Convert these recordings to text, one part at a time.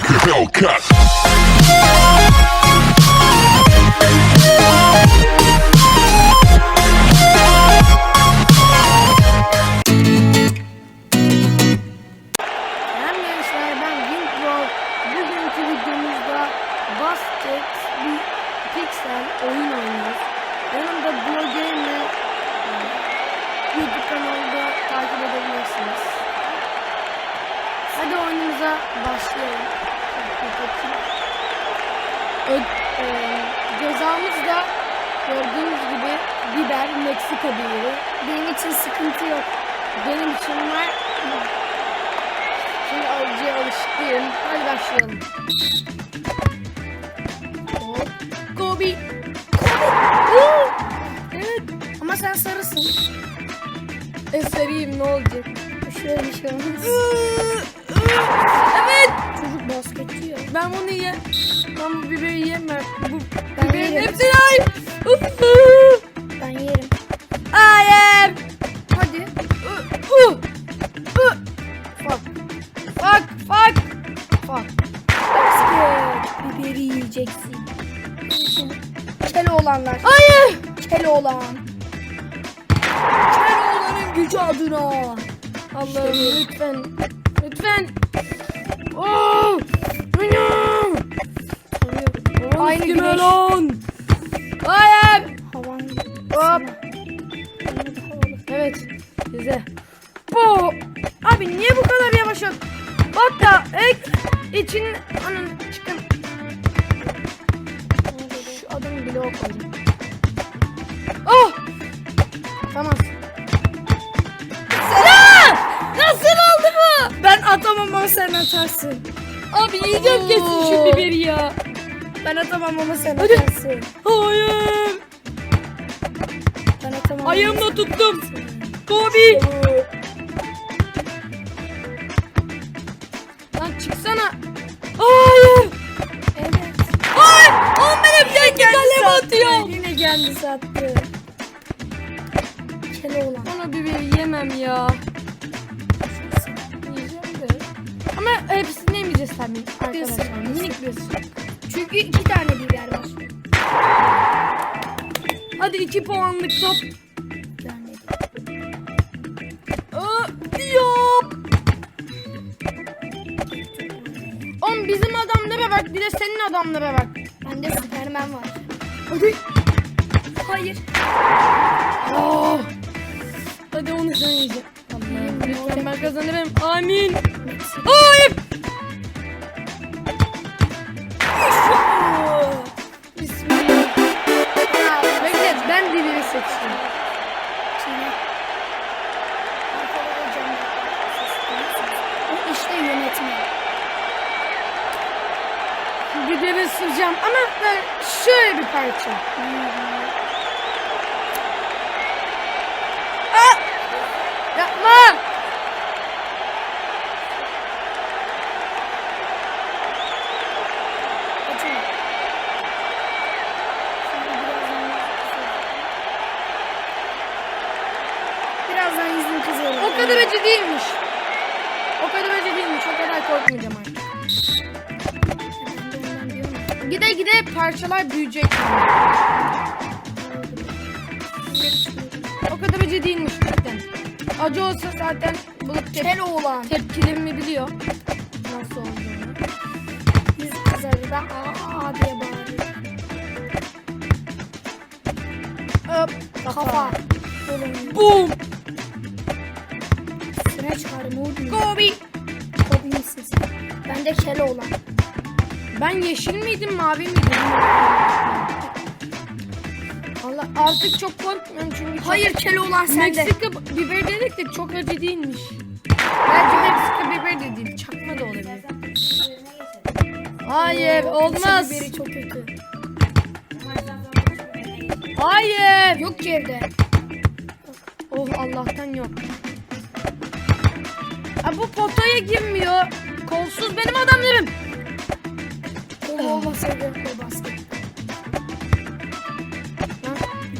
like a Hellcat. Oyunumuza başlayalım. Ö- e, cezamız da gördüğünüz gibi biber Meksika biberi. Benim için sıkıntı yok. Benim için var. Şimdi avcıya alıştım. Hadi başlayalım. Hop. Kobe. Kobe. Evet. Ama sen sarısın. E sarıyım ne olacak? Şöyle bir şey olmaz. Evet. Çocuk basketçi ya. Ben bunu ye. Ben bu biberi yemem. Bu Ben biberin yerim. hepsini ay. Ben yerim. Hayır. Hadi. Uh, uh, uh. Fuck. Fuck. Fuck. Fuck. Basket. Biberi yiyeceksin. Kel olanlar. Hayır. Kel olan. Kel olanın gücü adına. Allah'ım lütfen. Lütfen. Oh. Anam. Aynı güneş. lan. Hayır. Havan. Hop. Evet. Size. Bu. Abi niye bu kadar yavaş yok? Bak da ek için anın çıkın. Şu adamı bile koydum. Oh! Tamam. Ama sen atarsın. Abi yiyeceğim kesin şu biberi ya. Ben atamam ama sen Hadi. atarsın. Hayır. Ben atamam. ama Ayağımla tuttum. Kobi. Lan çıksana. Hayır. Evet. Hayır. Oğlum ben hep kendi kaleme sattı. atıyorum. Yine kendi sattı. Kel olan. Ona biberi yemem ya. Ama hepsini yemeyeceğiz tabii arkadaşlar. Minik bir ısırık. Çünkü iki tane biber var. Hadi iki puanlık top. Aa, Yap. Oğlum bizim adamlara bak. Bir de senin adamlara bak. Bende Superman var. Hadi. Hayır. Oh. Hadi onu sen yiyeceksin. Lütfen ben kazanırım. Amin. Hayır. Bismillah. Bekle ben biberi seçtim. İşte yönetme. Biberi süreceğim ama şöyle bir parça. Aa! Gide gide parçalar büyüyecek. O kadar acı değilmiş zaten. Acı olsa zaten bulup tep Kel oğlan. tepkilerimi biliyor. Nasıl olduğunu. Yüz kızarır da aa diye bağırıyor. Hop. Kafa. Oğlum. Boom. Sıra çıkarım. Kobe. Kobi misin sen? Ben de kel oğlan. Ben yeşil miydim mavi miydim? Allah artık çok korkmuyorum çünkü çok- Hayır kel oğlan sende. Meksika biber dedik de çok acı değilmiş. Belki Meksika biber de değil. Çakma da olabilir. Hayır olmaz. Biberi çok kötü. Hayır. Yok ki evde. Oh Allah'tan yok. Ha, bu potaya girmiyor. Kolsuz benim adamlarım. Kolu olmasaydı o basket.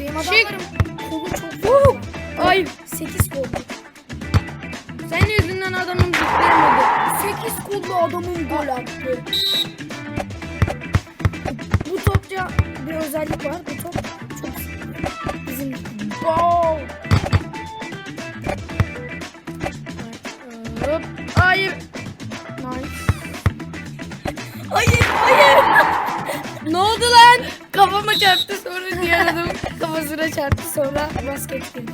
Benim adamlarım kolu çok fazla. Ay 8 kol. senin yüzünden adamım zıplayamadı. 8 kolu Sonra adamın gol attı. Bu topça bir özellik var. Bu top çarptı sonra diğer adam kafasına çarptı sonra basket girdi.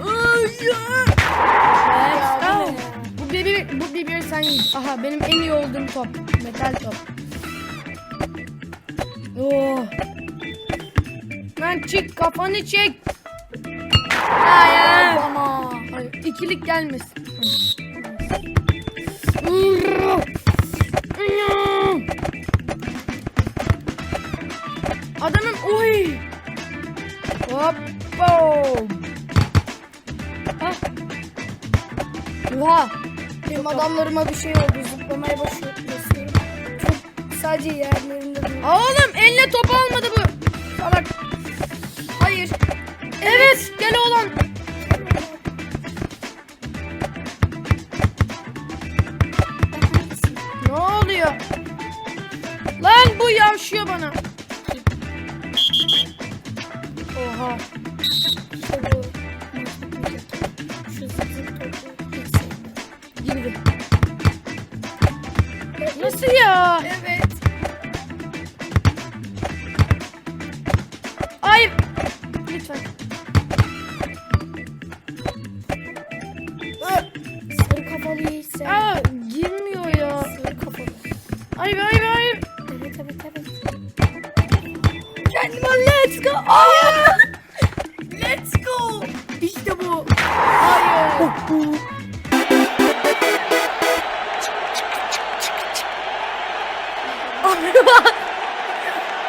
Evet, tamam. Bu bir bu bir sen yiyin. Aha benim en iyi olduğum top. Metal top. Oh. Lan çık kafanı çek. Hayır. Ama. Hayır, ikilik gelmesin. Adamın oy. Hop. Boom. Ah. Oha. Benim adamlarıma bir şey oldu. Zıplamaya başlıyorum. Çok sadece yerlerinde Oğlum eline top almadı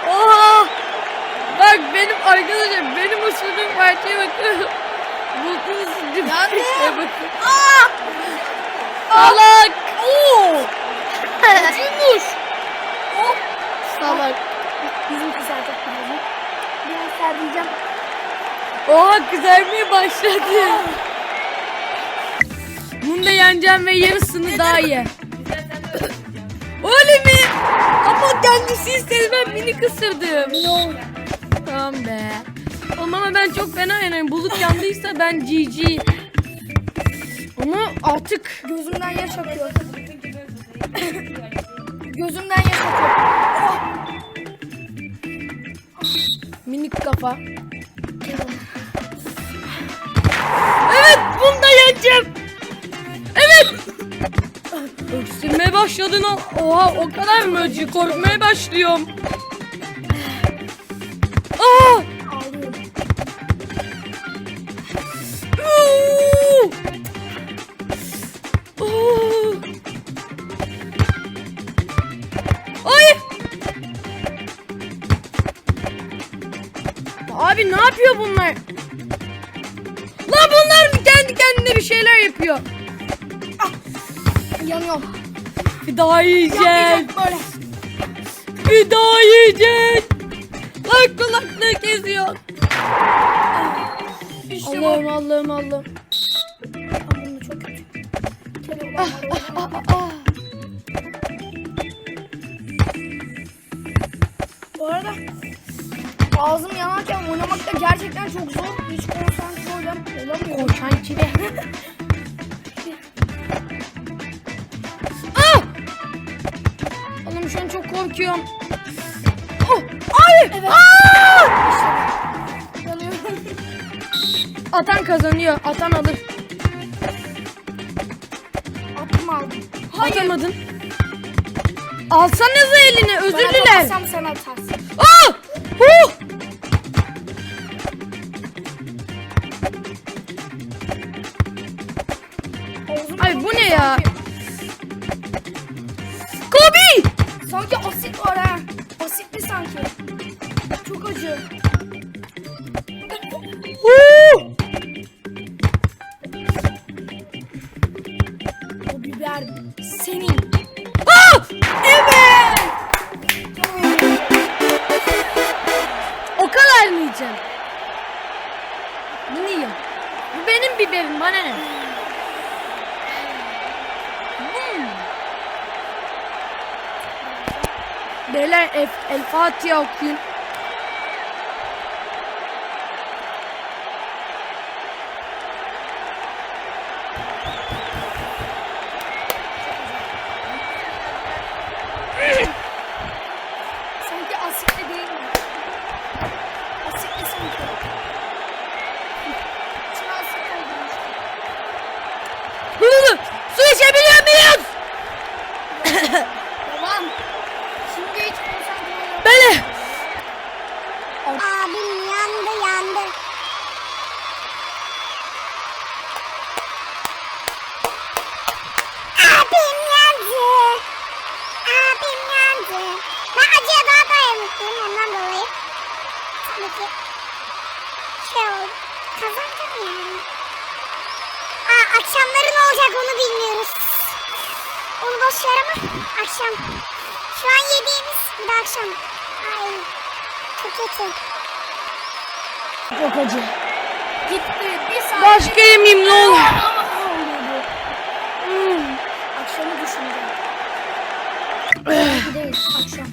Oha. Bak benim arkadaşlar benim uçurduğum parçaya bakın. Buldunuz mi? İşte bakın. Salak. Oo. Ucuymuş. Salak. Bizimki zaten bizim. Biraz serbileceğim. Oha kızarmaya başladı. Bunu da yeneceğim ve yarısını daha ye. Öyle mi? Ama kendisi istedi ben mini kısırdım. No. Tamam be. Oğlum ama ben çok fena yanarım. Bulut yandıysa ben GG. Ama artık Gözümden yaş akıyor. Gözümden yaş akıyor. minik kafa. Evet bunu da yeneceğim. O. Oha o kadar mı acı? Korkmaya başlıyorum. Aa! Uuu! Oo! Ay! Abi ne yapıyor bunlar? Lan bunlar kendi kendine bir şeyler yapıyor. Yanıyorum. Bir daha. Yapmayacak böyle. Bir daha. Lan kulaklığı keziyor. İşte bu. Allah'ım Allah'ım Allah'ım. Ama çok kötü. Orada. Aa, aa. Bu arada ağzım yanarken oynamak da gerçekten çok zor. Hiç konsantre olam olamıyorum. Koşan çile. korkuyorum. Oh, ay! Evet. Yanıyorum. Atan kazanıyor. Atan alır. Attım aldım. Atamadın. Alsanıza elini. Özür dilerim. atarsam sen atarsın. Ah! Huh! yiyeceğim. Bunu yiyorum. Bu benim biberim bana ne? Hmm. Beyler El, El Fatiha okuyun. Akşamları ne olacak onu bilmiyoruz. Onu boş ver ama akşam. Şu an yediğimiz bir de akşam. Ay çok kötü. Çok acı. Gitti. Bir saat. Başka yemeyeyim ne olur. Hmm. Akşamı düşüneceğim. Belki değil. Akşam.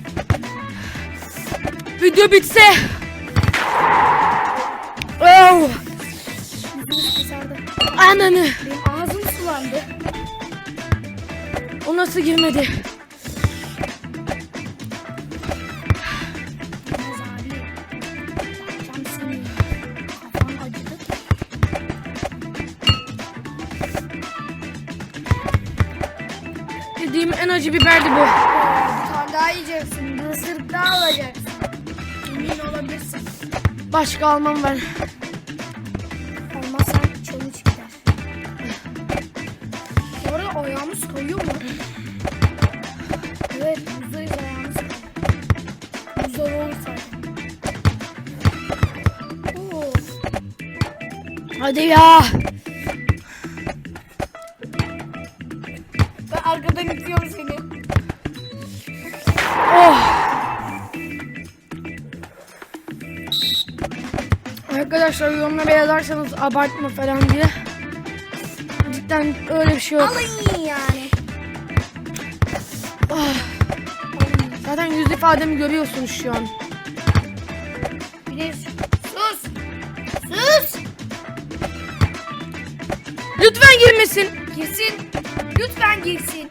Video bitse. Oh, ananı. Sulandı. O nasıl girmedi? Yediğim en acı biberdi bu. Bir tane daha yiyeceksin. Bir ısırık daha alacaksın. Emin olabilirsin. Başka almam ben. Hadi ya. ben arkadan itiyorum seni. Oh. Arkadaşlar yorumlara yazarsanız abartma falan diye. Cidden öyle bir şey yok. Alın yani. Ah. Zaten yüz ifademi görüyorsunuz şu an. Bir Girsin. Lütfen girsin.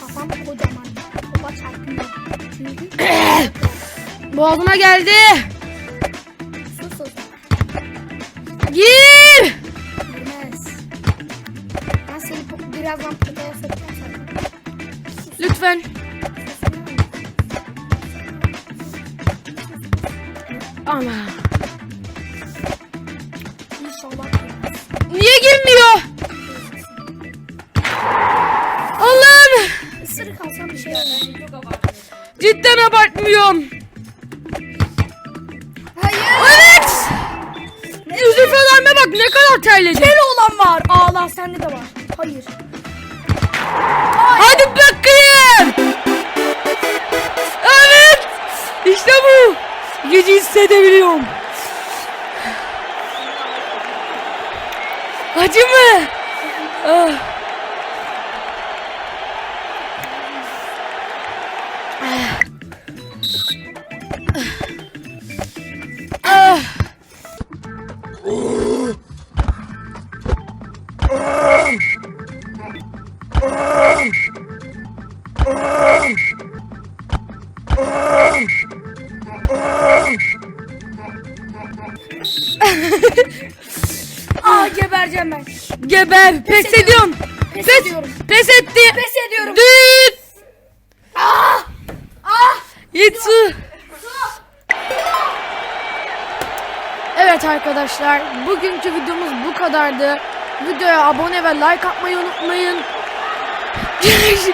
Kafam kocaman. Baba çarpıyor. Çünkü Boğazıma geldi. sus sus. Gir. Girmez. Ben seni birazdan potaya sokacağım. Lütfen. Ama. Terledim. Kel olan var. Ağla sende de var. Hayır. Hadi bakayım. Evet. İşte bu. Gücü hissedebiliyorum. Acı mı? Ah. Ben. Geber. Pes, ediyorum. ediyorum. Pes, Pes, ediyorum. pes etti. Pes ediyorum. Düt. Ah! Ah! Git su. Evet arkadaşlar bugünkü videomuz bu kadardı. Videoya abone ve like atmayı unutmayın. Görüşürüz.